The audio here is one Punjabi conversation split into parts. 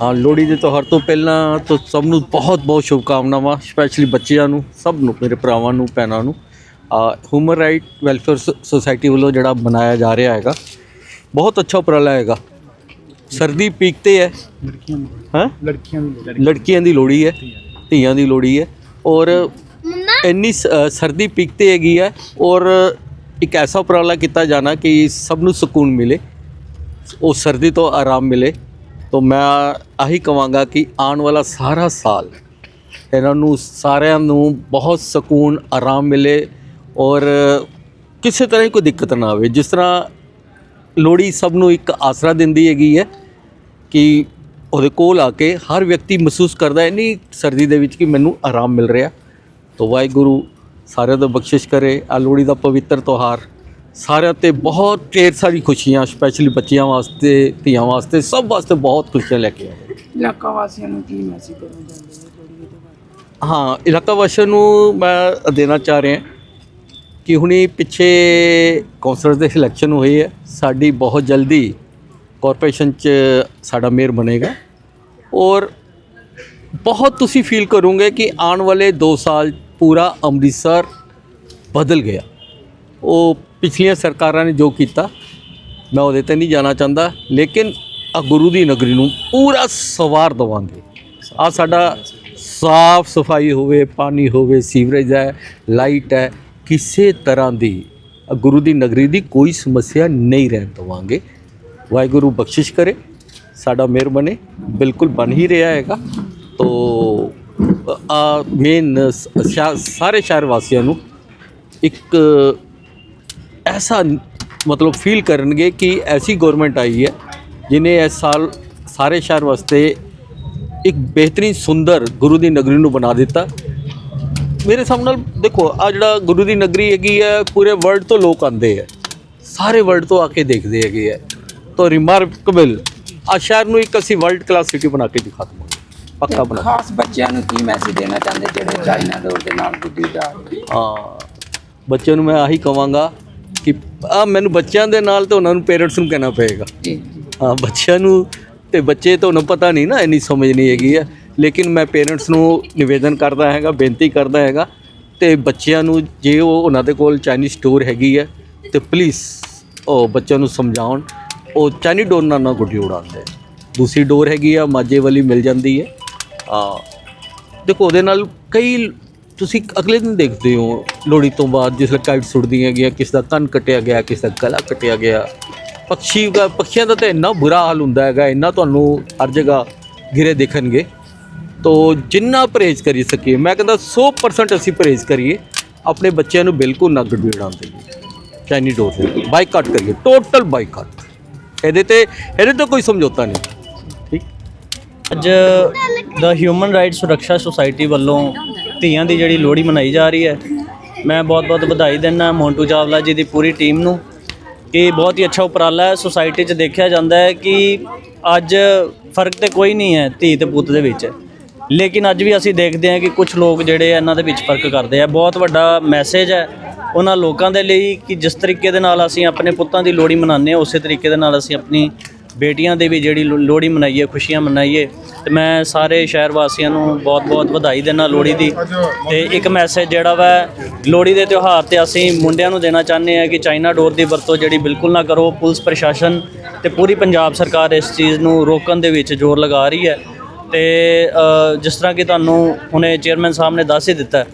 ਹਾਂ ਲੋਹੜੀ ਦੇ ਤਿਉਹਾਰ ਤੋਂ ਪਹਿਲਾਂ ਤੋਂ ਸਭ ਨੂੰ ਬਹੁਤ ਬਹੁਤ ਸ਼ੁਭਕਾਮਨਾਵਾਂ ਸਪੈਸ਼ਲੀ ਬੱਚਿਆਂ ਨੂੰ ਸਭ ਨੂੰ ਮੇਰੇ ਭਰਾਵਾਂ ਨੂੰ ਭੈਣਾਂ ਨੂੰ। ਹਿਊਮਨ ਰਾਈਟ ਵੈਲਫੇਅਰ ਸੁਸਾਇਟੀ ਵੱਲੋਂ ਜਿਹੜਾ ਮਨਾਇਆ ਜਾ ਰਿਹਾ ਹੈਗਾ ਬਹੁਤ ਅੱਛਾ ਉਪਰਾਲਾ ਹੈਗਾ। ਸਰਦੀ ਪੀਕ ਤੇ ਹੈ। ਲੜਕੀਆਂ ਦੀ। ਹਾਂ? ਲੜਕੀਆਂ ਦੀ। ਲੜਕੀਆਂ ਦੀ ਲੋਹੜੀ ਹੈ ਧੀਆਂ ਦੀ ਲੋਹੜੀ ਹੈ। ਔਰ ਇੰਨੀ ਸਰਦੀ ਪੀਕ ਤੇ ਹੈਗੀ ਹੈ ਔਰ ਇੱਕ ਐਸਾ ਉਪਰਾਲਾ ਕੀਤਾ ਜਾਣਾ ਕਿ ਸਭ ਨੂੰ ਸਕੂਨ ਮਿਲੇ ਉਹ ਸਰਦੀ ਤੋਂ ਆਰਾਮ ਮਿਲੇ। ਤਾਂ ਮੈਂ ਆਹੀ ਕਵਾਂਗਾ ਕਿ ਆਉਣ ਵਾਲਾ ਸਾਰਾ ਸਾਲ ਇਹਨਾਂ ਨੂੰ ਸਾਰਿਆਂ ਨੂੰ ਬਹੁਤ ਸਕੂਨ, ਆਰਾਮ ਮਿਲੇ ਔਰ ਕਿਸੇ ਤਰ੍ਹਾਂ ਦੀ ਕੋਈ ਦਿੱਕਤ ਨਾ ਆਵੇ। ਜਿਸ ਤਰ੍ਹਾਂ ਲੋਹੜੀ ਸਭ ਨੂੰ ਇੱਕ ਆਸਰਾ ਦਿੰਦੀ ਹੈਗੀ ਹੈ ਕਿ ਉਹਦੇ ਕੋਲ ਆ ਕੇ ਹਰ ਵਿਅਕਤੀ ਮਹਿਸੂਸ ਕਰਦਾ ਹੈ ਨਹੀਂ ਸਰਦੀ ਦੇ ਵਿੱਚ ਕਿ ਮੈਨੂੰ ਆਰਾਮ ਮਿਲ ਰਿਹਾ। ਤਾਂ ਵਾਹਿਗੁਰੂ ਸਾਰਿਆਂ ਦਾ ਬਖਸ਼ਿਸ਼ ਕਰੇ। ਆ ਲੋਹੜੀ ਦਾ ਪਵਿੱਤਰ ਤਿਉਹਾਰ ਸਾਰਿਆਂ ਤੇ ਬਹੁਤ ਢੇਰ ਸਾਰੀ ਖੁਸ਼ੀਆਂ ਸਪੈਸ਼ਲੀ ਬੱਚਿਆਂ ਵਾਸਤੇ ਧੀਆਂ ਵਾਸਤੇ ਸਭ ਵਾਸਤੇ ਬਹੁਤ ਖੁਸ਼ੀਆਂ ਲੈ ਕੇ ਆਏ। ਇਲਾਕਾ ਵਾਸੀਆਂ ਨੂੰ ਕੀ ਮੈਸੇਜ ਕਰਨਾ ਚਾਹੁੰਦੇ ਹੋ? ਥੋੜੀ ਇਲਾਕਾ ਵਾਸੀਆਂ ਨੂੰ ਮੈਂ ਦੇਣਾ ਚਾਹ ਰਿਹਾ ਕਿ ਹੁਣੀ ਪਿੱਛੇ ਕੌਂਸਲਰ ਦੇ ਸਿਲੈਕਸ਼ਨ ਹੋਏ ਹੈ ਸਾਡੀ ਬਹੁਤ ਜਲਦੀ ਕਾਰਪੋਰੇਸ਼ਨ ਚ ਸਾਡਾ ਮੇਅਰ ਬਣੇਗਾ। ਔਰ ਬਹੁਤ ਤੁਸੀਂ ਫੀਲ ਕਰੋਗੇ ਕਿ ਆਉਣ ਵਾਲੇ 2 ਸਾਲ ਪੂਰਾ ਅੰਮ੍ਰਿਤਸਰ ਬਦਲ ਗਿਆ। ਉਹ ਪਿਛਲੀਆਂ ਸਰਕਾਰਾਂ ਨੇ ਜੋ ਕੀਤਾ, ਮੈਂ ਉਹਦੇ ਤੇ ਨਹੀਂ ਜਾਣਾ ਚਾਹੁੰਦਾ, ਲੇਕਿਨ ਆ ਗੁਰੂ ਦੀ ਨਗਰੀ ਨੂੰ ਪੂਰਾ ਸਵਾਰ ਦਵਾਂਗੇ। ਆ ਸਾਡਾ ਸਾਫ਼ ਸਫ਼ਾਈ ਹੋਵੇ, ਪਾਣੀ ਹੋਵੇ, ਸੀਵਰੇਜ ਹੈ, ਲਾਈਟ ਹੈ, ਕਿਸੇ ਤਰ੍ਹਾਂ ਦੀ ਗੁਰੂ ਦੀ ਨਗਰੀ ਦੀ ਕੋਈ ਸਮੱਸਿਆ ਨਹੀਂ ਰਹਿਣ ਦਵਾਂਗੇ। ਵਾਹਿਗੁਰੂ ਬਖਸ਼ਿਸ਼ ਕਰੇ, ਸਾਡਾ ਮਿਹਰ ਬਣੇ, ਬਿਲਕੁਲ ਬਣ ਹੀ ਰਿਹਾ ਹੈਗਾ। ਤੋ ਆ ਮੇਨ ਸਾਰੇ ਸ਼ਹਿਰ ਵਾਸੀਆਂ ਨੂੰ ਇੱਕ ਐਸਾ ਮਤਲਬ ਫੀਲ ਕਰਨਗੇ ਕਿ ਐਸੀ ਗਵਰਨਮੈਂਟ ਆਈ ਹੈ ਜਿਨੇ ਇਸ ਸਾਲ ਸਾਰੇ ਸ਼ਹਿਰ ਵਾਸਤੇ ਇੱਕ ਬਿਹਤਰੀਨ ਸੁੰਦਰ ਗੁਰੂ ਦੀ ਨਗਰੀ ਨੂੰ ਬਣਾ ਦਿੱਤਾ। ਮੇਰੇ ਹਿਸਾਬ ਨਾਲ ਦੇਖੋ ਆ ਜਿਹੜਾ ਗੁਰੂ ਦੀ ਨਗਰੀ ਹੈਗੀ ਹੈ ਪੂਰੇ ਵਰਲਡ ਤੋਂ ਲੋਕ ਆਉਂਦੇ ਹੈ। ਸਾਰੇ ਵਰਲਡ ਤੋਂ ਆ ਕੇ ਦੇਖਦੇ ਹੈਗੇ ਹੈ। ਤਾਂ ਰਿਮਾਰਕੇਬਲ ਆ ਸ਼ਹਿਰ ਨੂੰ ਇੱਕ ਅਸੀਂ ਵਰਲਡ ਕਲਾਸ ਸਿਟੀ ਬਣਾ ਕੇ ਦਿਖਾ ਦਵਾਂਗੇ। ਪੱਕਾ ਬਣਾ ਖਾਸ ਬੱਚਿਆਂ ਨੂੰ ਕੀ ਮੈਸੇਜ ਦੇਣਾ ਚਾਹੁੰਦੇ ਜਿਹੜੇ ਚਾਈਨਾ ਡੋਰ ਦੇ ਨਾਲ ਗੁੱਡੀ ਰਹੇ ਹਾਂ ਬੱਚਿਆਂ ਨੂੰ ਮੈਂ ਆਹੀ ਕਵਾਂਗਾ ਕਿ? ਆ ਮੈਨੂੰ ਬੱਚਿਆਂ ਦੇ ਨਾਲ ਤੇ ਉਹਨਾਂ ਨੂੰ ਪੇਰੈਂਟਸ ਨੂੰ ਕਹਿਣਾ ਪਏਗਾ। ਜੀ। ਹਾਂ ਬੱਚਿਆਂ ਨੂੰ ਤੇ ਬੱਚੇ ਤੁਹਾਨੂੰ ਪਤਾ ਨਹੀਂ ਨਾ ਇੰਨੀ ਸਮਝ ਨਹੀਂ ਹੈਗੀ ਹੈ ਲੇਕਿਨ ਮੈਂ ਪੇਰੈਂਟਸ ਨੂੰ ਨਿਵੇਦਨ ਕਰਦਾ ਹੈਗਾ ਬੇਨਤੀ ਕਰਦਾ ਹੈਗਾ ਤੇ ਬੱਚਿਆਂ ਨੂੰ ਜੇ ਉਹ ਉਹਨਾਂ ਦੇ ਕੋਲ ਚਾਈਨੀਜ਼ ਸਟੋਰ ਹੈਗੀ ਹੈ ਤੇ ਪਲੀਜ਼ ਉਹ ਬੱਚਿਆਂ ਨੂੰ ਸਮਝਾਉਣ। ਉਹ ਚਾਈਨੀ ਡੋਰ ਨਾਲ ਨਾ ਗੁੱਡੀ ਉਡਾਉਂਦੇ ਦੂਸਰੀ ਡੋਰ ਹੈਗੀ ਆ ਮਾਝੇ ਵਾਲੀ ਮਿਲ ਜਾਂਦੀ ਹੈ। ਆ ਦੇਖੋ ਉਹਦੇ ਨਾਲ ਕਈ ਤੁਸੀਂ ਅਗਲੇ ਦਿਨ ਦੇਖਦੇ ਹੋ, ਲੋਹੜੀ ਤੋਂ ਬਾਅਦ ਜਿਸ ਵੇਲੇ ਸੁੱਟਦੀਆਂ ਹੈਗੀਆਂ ਕਿਸ ਦਾ ਕੰਨ ਕੱਟਿਆ ਗਿਆ, ਕਿਸ ਦਾ ਗਲਾ ਕੱਟਿਆ ਗਿਆ। ਪਕਸ਼ੀ ਦਾ, ਪੱਖੀਆਂ ਦਾ ਤਾਂ ਇੰਨਾ ਬੁਰਾ ਹਾਲ ਹੁੰਦਾ ਹੈਗਾ, ਇੰਨਾ ਤੁਹਾਨੂੰ ਹਰ ਜਗ੍ਹਾ ਗਿਰੇ ਦੇਖਣਗੇ। ਤੋ ਜਿੰਨਾ ਪਰਹੇਜ਼ ਕਰੀ ਸਕੀਏ, ਮੈਂ ਕਹਿੰਦਾ 100% ਅਸੀਂ ਪਰਹੇਜ਼ ਕਰੀਏ, ਆਪਣੇ ਬੱਚਿਆਂ ਨੂੰ ਬਿਲਕੁਲ ਨਾ ਗੱਡੀ ਉਡਾਉਣ ਦੇਈਏ ਚਾਈਨੀ ਡੋਰ ਦੇ ਬਾਈਕਾਟ ਕਰੀਏ ਟੋਟਲ ਬਾਈਕਾਟ ਇਹਦੇ ਤੇ ਇਹਦੇ ਤੇ ਕੋਈ ਸਮਝੌਤਾ ਨਹੀਂ, ਠੀਕ? ਅੱਜ ਦਾ ਹਿਊਮਨ ਰਾਈਟ ਸੁਰੱਖਿਆ ਸੁਸਾਇਟੀ ਵੱਲੋਂ ਧੀਆਂ ਦੀ ਜਿਹੜੀ ਲੋਹੜੀ ਮਨਾਈ ਜਾ ਰਹੀ ਹੈ, ਮੈਂ ਬਹੁਤ-ਬਹੁਤ ਵਧਾਈ ਦਿੰਦਾ ਮੋਂਟੂ ਚਾਵਲਾ ਜੀ ਦੀ ਪੂਰੀ ਟੀਮ ਨੂੰ ਕਿ ਬਹੁਤ ਹੀ ਅੱਛਾ ਉਪਰਾਲਾ ਹੈ। ਸੁਸਾਇਟੀ 'ਚ ਦੇਖਿਆ ਜਾਂਦਾ ਹੈ ਕਿ ਅੱਜ ਫ਼ਰਕ ਤੇ ਕੋਈ ਨਹੀਂ ਹੈ ਧੀ ਤੇ ਪੁੱਤ ਦੇ ਵਿੱਚ। ਲੇਕਿਨ ਅੱਜ ਵੀ ਅਸੀਂ ਦੇਖਦੇ ਹਾਂ ਕਿ ਕੁਝ ਲੋਕ ਜਿਹੜੇ ਆ, ਇਹਨਾਂ ਦੇ ਵਿੱਚ ਫ਼ਰਕ ਕਰਦੇ ਆ। ਬਹੁਤ ਵੱਡਾ ਮੈਸੇਜ ਹੈ ਉਹਨਾਂ ਲੋਕਾਂ ਦੇ ਲਈ ਕਿ ਜਿਸ ਤਰੀਕੇ ਦੇ ਨਾਲ ਅਸੀਂ ਆਪਣੇ ਪੁੱਤਾਂ ਦੀ ਲੋਹੜੀ ਮਨਾਉਂਦੇ ਹਾਂ, ਉਸੇ ਤਰੀਕੇ ਦੇ ਨਾਲ ਅਸੀਂ ਆਪਣੀ ਬੇਟੀਆਂ ਦੀ ਵੀ ਜਿਹੜੀ ਲੋ- ਲੋਹੜੀ ਮਨਾਈਏ, ਖੁਸ਼ੀਆਂ ਮਨਾਈਏ, ਤੇ ਮੈਂ ਸਾਰੇ ਸ਼ਹਿਰ ਵਾਸੀਆਂ ਨੂੰ ਬਹੁਤ-ਬਹੁਤ ਵਧਾਈ ਦਿੰਦਾ ਲੋਹੜੀ ਦੀ। ਤੇ ਇੱਕ ਮੈਸੇਜ ਜਿਹੜਾ ਵਾ, ਲੋਹੜੀ ਦੇ ਤਿਉਹਾਰ ਤੇ ਅਸੀਂ ਮੁੰਡਿਆਂ ਨੂੰ ਦੇਣਾ ਚਾਹੁੰਦੇ ਆ ਕਿ ਚਾਈਨਾ ਡੋਰ ਦੀ ਵਰਤੋਂ ਜਿਹੜੀ ਬਿਲਕੁਲ ਨਾ ਕਰੋ, ਪੁਲਿਸ ਪ੍ਰਸ਼ਾਸਨ ਤੇ ਪੂਰੀ ਪੰਜਾਬ ਸਰਕਾਰ ਇਸ ਚੀਜ਼ ਨੂੰ ਰੋਕਣ ਦੇ ਵਿੱਚ ਜ਼ੋਰ ਲਗਾ ਰਹੀ ਹੈ। ਤੇ ਜਿਸ ਤਰ੍ਹਾਂ ਕਿ ਤੁਹਾਨੂੰ ਹੁਣੇ ਚੇਅਰਮੈਨ ਸਾਹਿਬ ਨੇ ਦੱਸ ਹੀ ਦਿੱਤਾ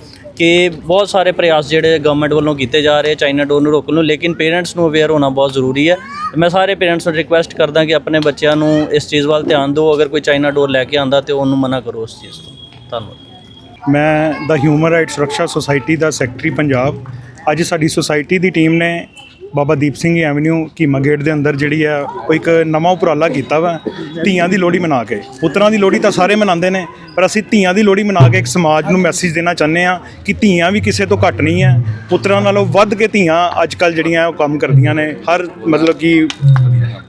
ਕਿ ਬਹੁਤ ਸਾਰੇ ਪ੍ਰਯਾਸ ਜਿਹੜੇ ਗਵਰਨਮੈਂਟ ਵੱਲੋਂ ਕੀਤੇ ਜਾ ਰਹੇ, ਚਾਈਨਾ ਡੋਰ ਨੂੰ ਰੋਕਣ ਨੂੰ, ਲੇਕਿਨ ਪੇਰੈਂਟਸ ਨੂੰ ਅਵੇਅਰ ਹੋਣਾ ਬਹੁਤ ਜ਼ਰੂਰੀ ਹੈ। ਮੈਂ ਸਾਰੇ ਪੇਰੈਂਟਸ ਨੂੰ ਰਿਕੁਐਸਟ ਕਰਦਾ ਕਿ ਆਪਣੇ ਬੱਚਿਆਂ ਨੂੰ ਇਸ ਚੀਜ਼ ਵੱਲ ਧਿਆਨ ਦਿਓ। ਅਗਰ ਕੋਈ ਚਾਈਨਾ ਡੋਰ ਲੈ ਕੇ ਆਂਦਾ ਤੇ ਉਹਨੂੰ ਮਨਾ ਕਰੋ ਉਸ ਚੀਜ਼ ਤੋਂ ਧੰਨਵਾਦ। ਮੈਂ ਦਾ ਹਿਊਮਨ ਰਾਈਟ ਸੁਰੱਖਿਆ ਸੁਸਾਇਟੀ ਦਾ ਸੈਕਟਰੀ ਪੰਜਾਬ। ਅੱਜ ਸਾਡੀ ਸੁਸਾਇਟੀ ਦੀ ਟੀਮ ਨੇ ਬਾਬਾ ਦੀਪ ਸਿੰਘ ਐਵਨਿਊ ਕੀਮਾ ਗੇਟ ਦੇ ਅੰਦਰ ਜਿਹੜੀ ਆ, ਉਹ ਇੱਕ ਨਵਾਂ ਉਪਰਾਲਾ ਕੀਤਾ ਵਾ, ਧੀਆਂ ਦੀ ਲੋਹੜੀ ਮਨਾ ਕੇ। ਪੁੱਤਰਾਂ ਦੀ ਲੋਹੜੀ ਤਾਂ ਸਾਰੇ ਮਨਾਉਂਦੇ ਨੇ, ਪਰ ਅਸੀਂ ਧੀਆਂ ਦੀ ਲੋਹੜੀ ਮਨਾ ਕੇ ਇੱਕ ਸਮਾਜ ਨੂੰ ਮੈਸੇਜ ਦੇਣਾ ਚਾਹੁੰਦੇ ਆ ਕਿ ਧੀਆਂ ਵੀ ਕਿਸੇ ਤੋਂ ਘੱਟ ਨਹੀਂ ਹੈ। ਪੁੱਤਰਾਂ ਨਾਲੋਂ ਵੱਧ ਕੇ ਧੀਆਂ ਅੱਜ ਕੱਲ ਜਿਹੜੀਆਂ ਉਹ ਕੰਮ ਕਰਦੀਆਂ ਨੇ, ਹਰ ਮਤਲਬ ਕਿ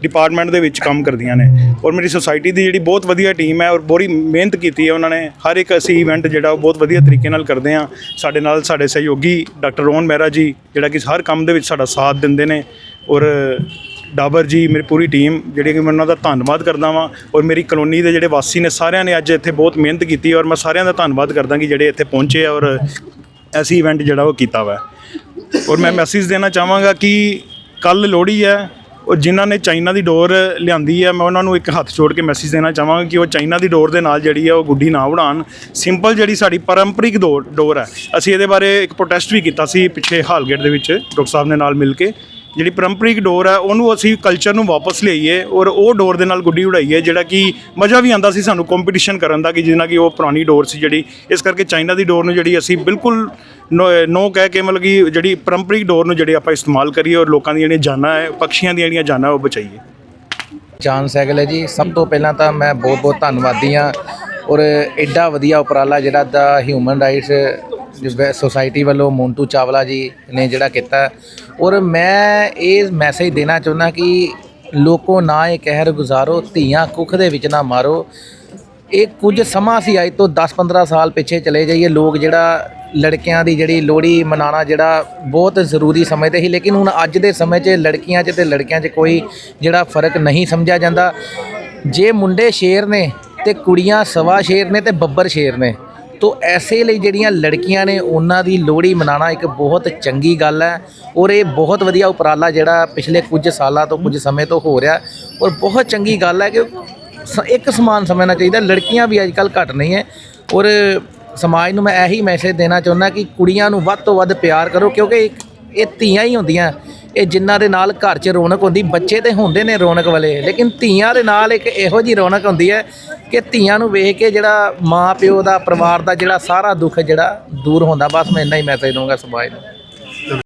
ਡਿਪਾਰਟਮੈਂਟ ਦੇ ਵਿੱਚ ਕੰਮ ਕਰਦੀਆਂ ਨੇ। ਔਰ ਮੇਰੀ ਸੁਸਾਇਟੀ ਦੀ ਜਿਹੜੀ ਬਹੁਤ ਵਧੀਆ ਟੀਮ ਹੈ ਔਰ ਬੜੀ ਮਿਹਨਤ ਕੀਤੀ ਹੈ ਉਹਨਾਂ ਨੇ। ਹਰ ਇੱਕ ਅਸੀਂ ਇਵੈਂਟ ਜਿਹੜਾ ਉਹ ਬਹੁਤ ਵਧੀਆ ਤਰੀਕੇ ਨਾਲ ਕਰਦੇ ਆ ਸਾਡੇ ਨਾਲ ਸਾਡੇ ਸਹਿਯੋਗੀ ਡਾਕਟਰ ਰੋਹਨ ਮਹਿਰਾ ਜੀ, ਜਿਹੜਾ ਕਿ ਹਰ ਕੰਮ ਦੇ ਵਿੱਚ ਸਾਡਾ ਸਾਥ ਦਿੰਦੇ ਨੇ। ਔਰ ਡਾਬਰ ਜੀ, ਮੇਰੀ ਪੂਰੀ ਟੀਮ, ਜਿਹੜੀ ਕਿ ਮੈਂ ਉਹਨਾਂ ਦਾ ਧੰਨਵਾਦ ਕਰਦਾ ਵਾਂ। ਔਰ ਮੇਰੀ ਕਲੋਨੀ ਦੇ ਜਿਹੜੇ ਵਾਸੀ ਨੇ ਸਾਰਿਆਂ ਨੇ ਅੱਜ ਇੱਥੇ ਬਹੁਤ ਮਿਹਨਤ ਕੀਤੀ ਔਰ ਮੈਂ ਸਾਰਿਆਂ ਦਾ ਧੰਨਵਾਦ ਕਰਦਾ ਕਿ ਜਿਹੜੇ ਇੱਥੇ ਪਹੁੰਚੇ ਔਰ ਐਸੀ ਇਵੈਂਟ ਜਿਹੜਾ ਉਹ ਕੀਤਾ ਵਾ। ਔਰ ਮੈਂ ਮੈਸੇਜ ਦੇਣਾ ਚਾਹਾਂਗਾ ਕਿ ਕੱਲ ਲੋਹੜੀ ਹੈ ਉਹ ਜਿਨ੍ਹਾਂ ਨੇ ਚਾਈਨਾ ਦੀ ਡੋਰ ਲਿਆਂਦੀ ਹੈ, ਮੈਂ ਉਹਨਾਂ ਨੂੰ ਇੱਕ ਹੱਥ ਜੋੜ ਕੇ ਮੈਸੇਜ ਦੇਣਾ ਚਾਹਾਂਗਾ ਕਿ ਉਹ ਚਾਈਨਾ ਦੀ ਡੋਰ ਦੇ ਨਾਲ ਜਿਹੜੀ ਹੈ ਉਹ ਗੁੱਡੀ ਨਾ ਉਡਾਉਣ। ਸਿੰਪਲ ਜਿਹੜੀ ਸਾਡੀ ਪਰੰਪਰਿਕ ਡੋਰ ਡੋਰ ਹੈ। ਅਸੀਂ ਇਹਦੇ ਬਾਰੇ ਇੱਕ ਪ੍ਰੋਟੈਸਟ ਵੀ ਕੀਤਾ ਸੀ ਪਿੱਛੇ ਹਾਲਗੇਟ ਦੇ ਵਿੱਚ, ਡਾਕਟਰ ਸਾਹਿਬ ਦੇ ਨਾਲ ਮਿਲ ਕੇ। ਜਿਹੜੀ ਪਰੰਪਰਿਕ ਡੋਰ ਹੈ ਉਹਨੂੰ ਅਸੀਂ ਕਲਚਰ ਨੂੰ ਵਾਪਸ ਲਿਆਈਏ ਔਰ ਉਹ ਡੋਰ ਦੇ ਨਾਲ ਗੁੱਡੀ ਉਡਾਈਏ, ਜਿਹੜਾ ਕਿ ਮਜ਼ਾ ਵੀ ਆਂਦਾ ਸੀ ਸਾਨੂੰ ਕੰਪੀਟੀਸ਼ਨ ਕਰਨ ਦਾ ਕਿ ਜਿਹਨਾਂ ਕਿ ਉਹ ਪੁਰਾਣੀ ਡੋਰ ਸੀ ਜਿਹੜੀ। ਇਸ ਕਰਕੇ ਚਾਈਨਾ ਦੀ ਡੋਰ ਨੂੰ ਜਿਹੜੀ ਅਸੀਂ ਬਿਲਕੁਲ ਨੋ ਕਹਿ ਕੇ ਮਤਲਬ ਕਿ ਜਿਹੜੀ ਪਰੰਪਰਿਕ ਡੋਰ ਨੂੰ ਜਿਹੜੀ ਆਪਾਂ ਇਸਤੇਮਾਲ ਕਰੀਏ ਔਰ ਲੋਕਾਂ ਦੀਆਂ ਜਿਹੜੀਆਂ ਜਾਨਾਂ ਹੈ, ਪਕਸ਼ੀਆਂ ਦੀਆਂ ਜਿਹੜੀਆਂ ਜਾਨਾਂ ਉਹ ਬਚਾਈਏ। ਚਾਂਦ ਸਾਈਕਲ ਹੈ ਜੀ, ਸਭ ਤੋਂ ਪਹਿਲਾਂ ਤਾਂ ਮੈਂ ਬਹੁਤ ਬਹੁਤ ਧੰਨਵਾਦੀ ਹਾਂ ਔਰ ਐਡਾ ਵਧੀਆ ਉਪਰਾਲਾ ਜਿਹੜਾ ਦਾ ਹਿਊਮਨ ਰਾਈਟਸ ਸੁਸਾਇਟੀ ਵੱਲੋਂ ਮੋਂਟੂ ਚਾਵਲਾ ਜੀ ਨੇ ਜਿਹੜਾ ਕੀਤਾ। ਔਰ ਮੈਂ ਇਹ ਮੈਸੇਜ ਦੇਣਾ ਚਾਹੁੰਦਾ ਕਿ ਲੋਕੋ ਨਾ ਇਹ ਕਹਿਰ ਗੁਜ਼ਾਰੋ, ਧੀਆਂ ਕੁੱਖ ਦੇ ਵਿੱਚ ਨਾ ਮਾਰੋ। ਇਹ ਕੁਝ ਸਮਾਂ ਸੀ ਅੱਜ ਤੋਂ 10-15 ਸਾਲ ਪਿੱਛੇ ਚਲੇ ਜਾਈਏ। ਲੋਕ ਜਿਹੜਾ ਲੜਕਿਆਂ ਦੀ ਜਿਹੜੀ ਲੋਹੜੀ ਮਨਾਉਣਾ ਜਿਹੜਾ ਬਹੁਤ ਜ਼ਰੂਰੀ ਸਮਝਦੇ ਸੀ। ਲੇਕਿਨ ਹੁਣ ਅੱਜ ਦੇ ਸਮੇਂ 'ਚ ਲੜਕੀਆਂ 'ਚ ਤੇ ਲੜਕਿਆਂ 'ਚ ਕੋਈ ਜਿਹੜਾ ਫ਼ਰਕ ਨਹੀਂ ਸਮਝਿਆ ਜਾਂਦਾ। ਜੇ ਮੁੰਡੇ ਸ਼ੇਰ ਨੇ ਤੇ ਕੁੜੀਆਂ ਸਵਾ ਸ਼ੇਰ ਨੇ ਤੇ ਬੱਬਰ ਸ਼ੇਰ ਨੇ। ਤੋ ਐਸੇ ਲਈ ਜਿਹੜੀਆਂ ਲੜਕੀਆਂ ਨੇ, ਉਹਨਾਂ ਦੀ ਲੋਹੜੀ ਮਨਾਉਣਾ ਇੱਕ ਬਹੁਤ ਚੰਗੀ ਗੱਲ ਹੈ ਔਰ ਇਹ ਬਹੁਤ ਵਧੀਆ ਉਪਰਾਲਾ ਜਿਹੜਾ ਪਿਛਲੇ ਕੁਝ ਸਾਲਾਂ ਤੋਂ, ਕੁਝ ਸਮੇਂ ਤੋਂ ਹੋ ਰਿਹਾ ਔਰ ਬਹੁਤ ਚੰਗੀ ਗੱਲ ਹੈ ਕਿ ਸ- ਇੱਕ ਸਮਾਨ ਸਮਝਣਾ ਚਾਹੀਦਾ, ਲੜਕੀਆਂ ਵੀ ਅੱਜ ਕੱਲ ਘੱਟ ਨਹੀਂ ਹੈ ਔਰ ਸਮਾਜ ਨੂੰ ਮੈਂ ਇਹੀ ਮੈਸੇਜ ਦੇਣਾ ਚਾਹੁੰਦਾ ਕਿ ਕੁੜੀਆਂ ਨੂੰ ਵੱਧ ਤੋਂ ਵੱਧ ਪਿਆਰ ਕਰੋ ਕਿਉਂਕਿ ਇਹ ਧੀਆਂ ਹੀ ਹੁੰਦੀਆਂ। ਇਹ ਜਿਨ੍ਹਾਂ ਦੇ ਨਾਲ ਘਰ 'ਚ ਰੌਣਕ ਹੁੰਦੀ, ਬੱਚੇ ਤੇ ਹੁੰਦੇ ਨੇ ਰੌਣਕ ਵਾਲੇ, ਲੇਕਿਨ ਧੀਆਂ ਦੇ ਨਾਲ ਇੱਕ ਇਹੋ ਜੀ ਰੌਣਕ ਹੁੰਦੀ ਹੈ ਕਿ ਧੀਆਂ ਨੂੰ ਵੇਖ ਕੇ ਜਿਹੜਾ ਮਾਂ ਪਿਓ ਦਾ, ਪਰਿਵਾਰ ਦਾ ਜਿਹੜਾ ਸਾਰਾ ਦੁੱਖ ਜਿਹੜਾ ਦੂਰ ਹੁੰਦਾ। ਬਸ ਮੈਂ ਇੰਨਾ ਹੀ ਮੈਸੇਜ ਦਊਂਗਾ ਸਮਾਜ ਨੂੰ।